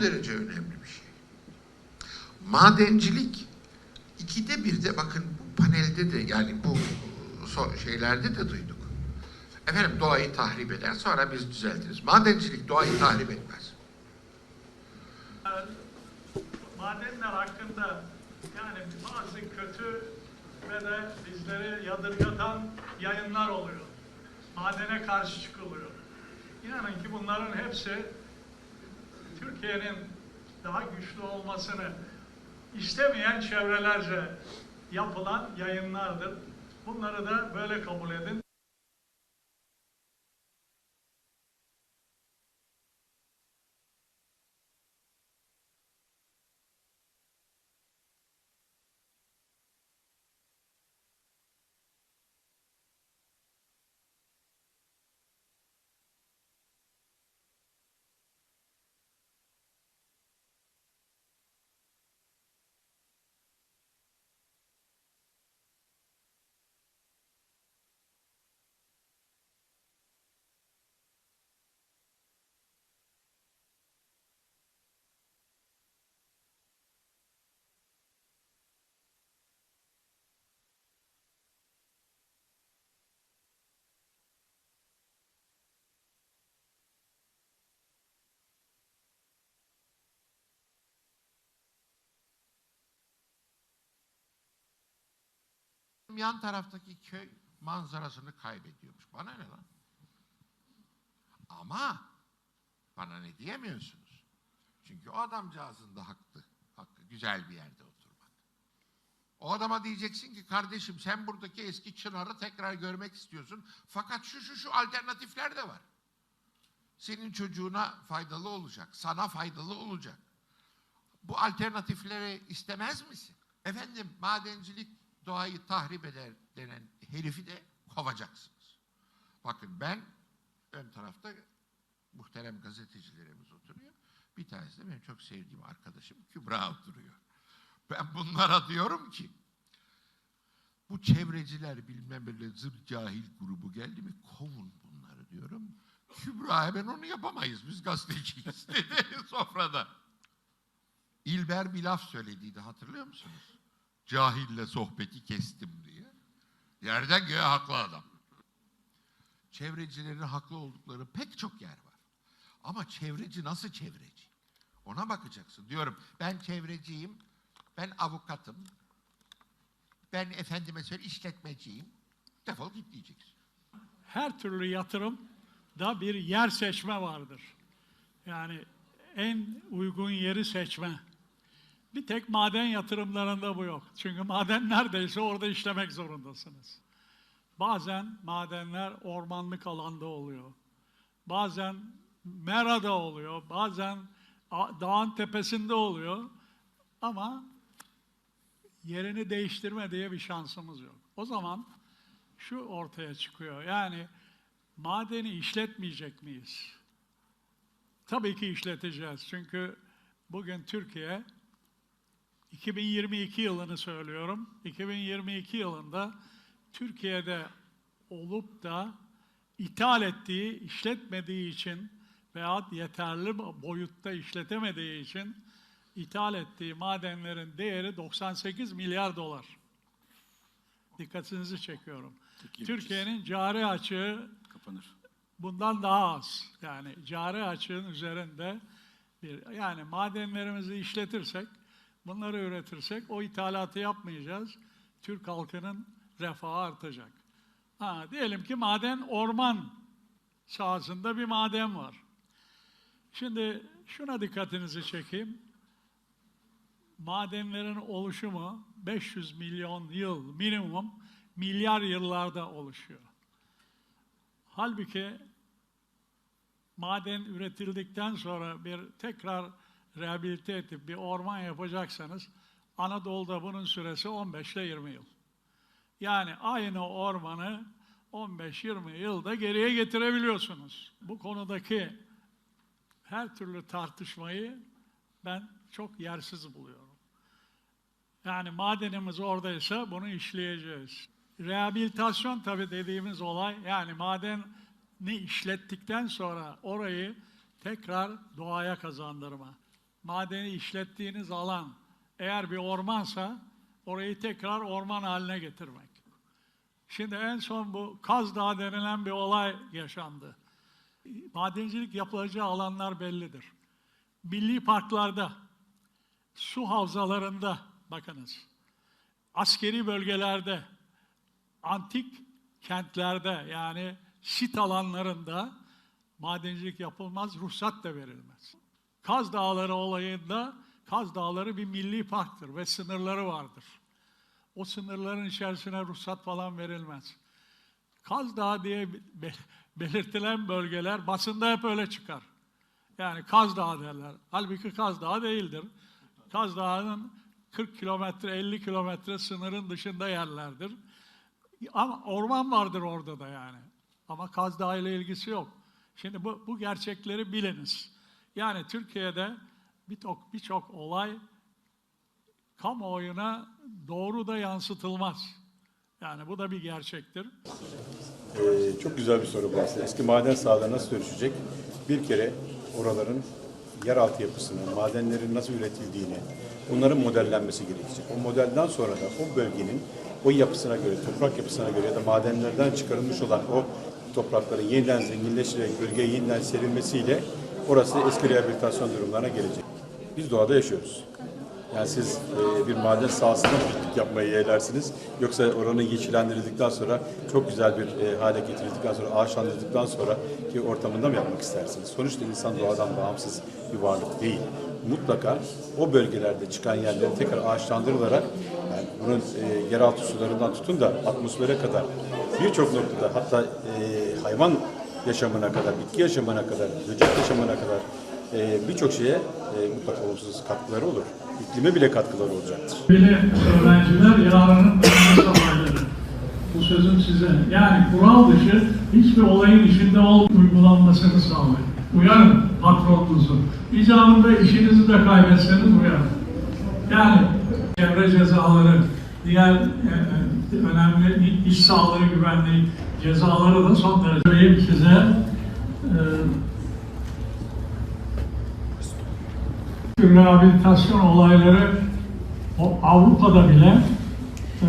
derece önemli bir şey. Madencilik ikide bir de bakın bu panelde de yani bu şeylerde de duyduk. Efendim doğayı tahrip eder sonra biz düzeltiriz. Madencilik doğayı tahrip etmez. madenler hakkında yani bazı kötü ve de bizleri yadırgatan yayınlar oluyor. Madene karşı çıkılıyor. İnanın ki bunların hepsi Türkiye'nin daha güçlü olmasını istemeyen çevrelerce yapılan yayınlardır. Bunları da böyle kabul edin. Yan taraftaki köy manzarasını kaybediyormuş. Bana ne lan? Ama bana ne diyemiyorsunuz. Çünkü o adamcağızın da hakkı, hakkı güzel bir yerde oturmak. O adama diyeceksin ki kardeşim sen buradaki eski çınarı tekrar görmek istiyorsun. Fakat şu şu şu alternatifler de var. Senin çocuğuna faydalı olacak, sana faydalı olacak. Bu alternatifleri istemez misin? Efendim madencilik doğayı tahrip eder denen herifi de kovacaksınız. Bakın ben ön tarafta muhterem gazetecilerimiz oturuyor. Bir tanesi de benim çok sevdiğim arkadaşım Kübra oturuyor. Ben bunlara diyorum ki bu çevreciler bilmem böyle zır cahil grubu geldi mi kovun bunları diyorum. Kübra hemen onu yapamayız biz gazeteciyiz dedi sofrada. İlber bir laf söylediydi hatırlıyor musunuz? Cahille sohbeti kestim diye. Yerden göğe haklı adam. Çevrecilerin haklı oldukları pek çok yer var. Ama çevreci nasıl çevreci? Ona bakacaksın. Diyorum ben çevreciyim, ben avukatım, ben efendime söyle işletmeciyim. Defol git diyeceksin. her türlü yatırımda bir yer seçme vardır. Yani en uygun yeri seçme. Bir tek maden yatırımlarında bu yok. Çünkü maden neredeyse orada işlemek zorundasınız. Bazen madenler ormanlık alanda oluyor. Bazen merada oluyor. Bazen dağın tepesinde oluyor. Ama yerini değiştirme diye bir şansımız yok. O zaman şu ortaya çıkıyor. Yani madeni işletmeyecek miyiz? Tabii ki işleteceğiz. Çünkü bugün Türkiye 2022 yılını söylüyorum. 2022 yılında Türkiye'de olup da ithal ettiği, işletmediği için veya yeterli boyutta işletemediği için ithal ettiği madenlerin değeri 98 milyar dolar. Dikkatinizi çekiyorum. Türkiye'nin cari açığı kapanır. bundan daha az. Yani cari açığın üzerinde bir yani madenlerimizi işletirsek, bunları üretirsek o ithalatı yapmayacağız. Türk halkının refahı artacak. Ha, diyelim ki maden orman sahasında bir maden var. Şimdi şuna dikkatinizi çekeyim. Madenlerin oluşumu 500 milyon yıl minimum milyar yıllarda oluşuyor. Halbuki maden üretildikten sonra bir tekrar rehabilite edip bir orman yapacaksanız Anadolu'da bunun süresi 15 ile 20 yıl. Yani aynı ormanı 15-20 yılda geriye getirebiliyorsunuz. Bu konudaki her türlü tartışmayı ben çok yersiz buluyorum. Yani madenimiz oradaysa bunu işleyeceğiz. Rehabilitasyon tabii dediğimiz olay yani madeni işlettikten sonra orayı tekrar doğaya kazandırma. Madeni işlettiğiniz alan eğer bir ormansa orayı tekrar orman haline getirmek. Şimdi en son bu Kaz Dağı denilen bir olay yaşandı. Madencilik yapılacağı alanlar bellidir. Milli parklarda, su havzalarında bakınız, askeri bölgelerde, antik kentlerde yani sit alanlarında madencilik yapılmaz, ruhsat da verilmez. Kaz Dağları olayında Kaz Dağları bir milli parktır ve sınırları vardır. O sınırların içerisine ruhsat falan verilmez. Kaz Dağı diye be- belirtilen bölgeler basında hep öyle çıkar. Yani Kaz Dağı derler. Halbuki Kaz Dağı değildir. Kaz Dağı'nın 40 kilometre, 50 kilometre sınırın dışında yerlerdir. Ama orman vardır orada da yani. Ama Kaz Dağı ile ilgisi yok. Şimdi bu, bu gerçekleri biliniz. Yani Türkiye'de birçok birçok olay kamuoyuna doğru da yansıtılmaz. Yani bu da bir gerçektir. Ee, çok güzel bir soru aslında. Eski maden sahaları nasıl dönüşecek? Bir kere oraların yeraltı yapısını, madenlerin nasıl üretildiğini, bunların modellenmesi gerekecek. O modelden sonra da o bölgenin o yapısına göre, toprak yapısına göre ya da madenlerden çıkarılmış olan o toprakların yeniden zenginleştirerek bölgeye yeniden serilmesiyle orası eski rehabilitasyon durumlarına gelecek. Biz doğada yaşıyoruz. Yani siz e, bir maden sahasında piknik yapmayı yeğlersiniz yoksa oranı yeşillendirildikten sonra çok güzel bir e, hale getirildikten sonra ağaçlandırdıktan sonra ki ortamında mı yapmak istersiniz? Sonuçta insan doğadan bağımsız bir varlık değil. Mutlaka o bölgelerde çıkan yerlerin tekrar ağaçlandırılarak yani bunun e, yeraltı sularından tutun da atmosfere kadar birçok noktada hatta e, hayvan yaşamına kadar, bitki yaşamına kadar, böcek yaşamına kadar e, birçok şeye e, mutlaka olumsuz katkıları olur. İklime bile katkıları olacaktır. Bile öğrenciler dönmesi olayları. Bu sözüm size. Yani kural dışı hiçbir olayın içinde ol uygulanmasını sağlayın. Uyarın patronunuzu. İcabında işinizi de kaybetseniz uyarın. Yani çevre cezaları, diğer e, e, önemli iş sağlığı güvenliği cezaları da son derece söyleyeyim size. E, rehabilitasyon olayları o Avrupa'da bile e,